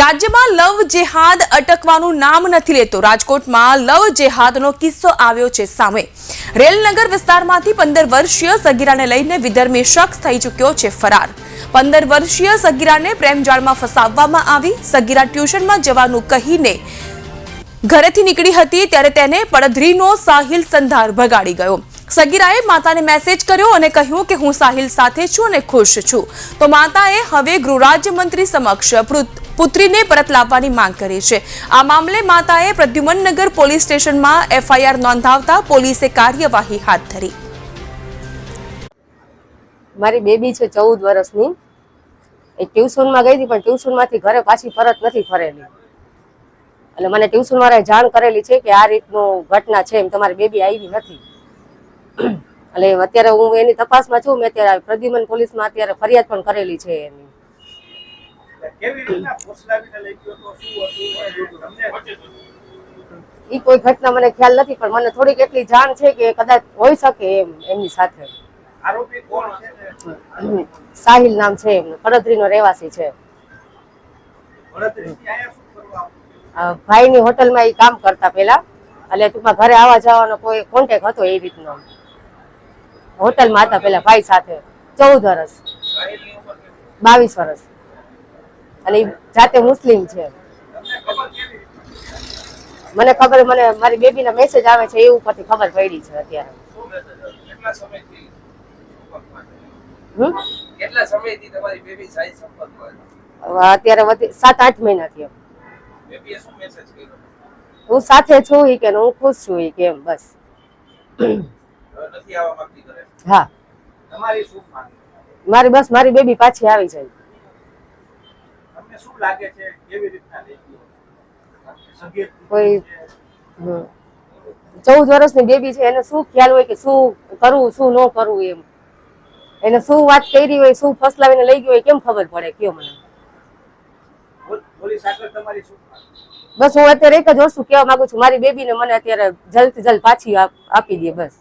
રાજ્યમાં લવ જેહાદ અટકવાનું નામ નથી લેતો. રાજકોટમાં લવ જેહાદનો કિસ્સો આવ્યો છે સામે. રેલનગર વિસ્તારમાંથી પંદર વર્ષીય સગીરાને લઈને વિધર્મી શખ્સ થઈ ચૂક્યો છે ફરાર. પંદર વર્ષીય સગીરાને પ્રેમજાળમાં ફસાવવામાં આવી. સગીરા ટ્યુશનમાં જવાનું કહીને ઘરેથી નીકળી હતી ત્યારે તેને પડધરીનો સાહિલ સંધાર ભગાડી ગયો. સગીરાએ માતાને મેસેજ કર્યો અને કહ્યું કે હું સાહિલ સાથે છું અને ખુશ છું. તો માતાએ હવે ગૃહ રાજ્યમંત્રી સમક્ષ પુત્રીને પરત લાવવાની માંગ કરી છે. આ મામલે માતાએ પ્રદ્યુમનનગર પોલીસ સ્ટેશનમાં એફઆઈઆર નોંધાવતા પોલીસે કાર્યવાહી હાથ ધરી. મારી બેબી છે ચૌદ વર્ષની. એ ટ્યુશનમાં ગઈ હતી, પણ ટ્યુશનમાંથી ઘરે પાછી પરત નથી ફરેલી. એટલે મને ટ્યુશન વાળાએ જાણ કરેલી છે કે આ રીતનું ઘટના છે એમ તમારી બેબી આવી નથી. એટલે અત્યારે હું એની તપાસમાં છું, મેં અત્યારે પ્રદ્યુમન પોલીસમાં અત્યારે ફરિયાદ પણ કરેલી છે એની. એ કોઈ ઘટના મને ખ્યાલ નથી પણ મને થોડીક એટલી જાણ છે કે કદાચ હોઈ શકે એમ એમની સાથે. ને? સાહિલ નામ છે એમનું કડદરીનો રહેવાસી છે. ભાઈની હોટલમાં એ કામ કરતા પેલા એટલે ટૂંકમાં ઘરે આવવા જવાનો કોઈ કોન્ટેક હતો એ રીતનો. હોટલમાં હતા પેલા ભાઈ સાથે ચૌદ વર્ષ? બાવીસ વર્ષ અને જાતે મુસ્લિમ છે. મને ખબર મને મારી બેબીના મેસેજ આવે છે એ ઉપરથી ખબર પડી છે અત્યારે. બેબી અત્યારે સાત આઠ મહિના થયો. હું સાથે છું કે હું ખુશ છું ઈ કે બસ. હા. મારી બસ મારી બેબી પાછી આવી જાય. તમને શું લાગે છે? કેવી રીતના લઈ ગયો કોઈ- ચૌદ વર્ષની બેબી છે એને શું ખ્યાલ હોય કે શું કરવું શું ન કરવું એમ? એને શું વાત કરી હોય શું ફસલાવીને લઈ ગયો હોય કેમ ખબર પડે? કયો મને? બસ હું અત્યારે એક જ વસ્તુ કહેવા માંગુ છું. મારી બેબીને મને અત્યારે જલ્દ જલ્દ પાછી આપી દે બસ.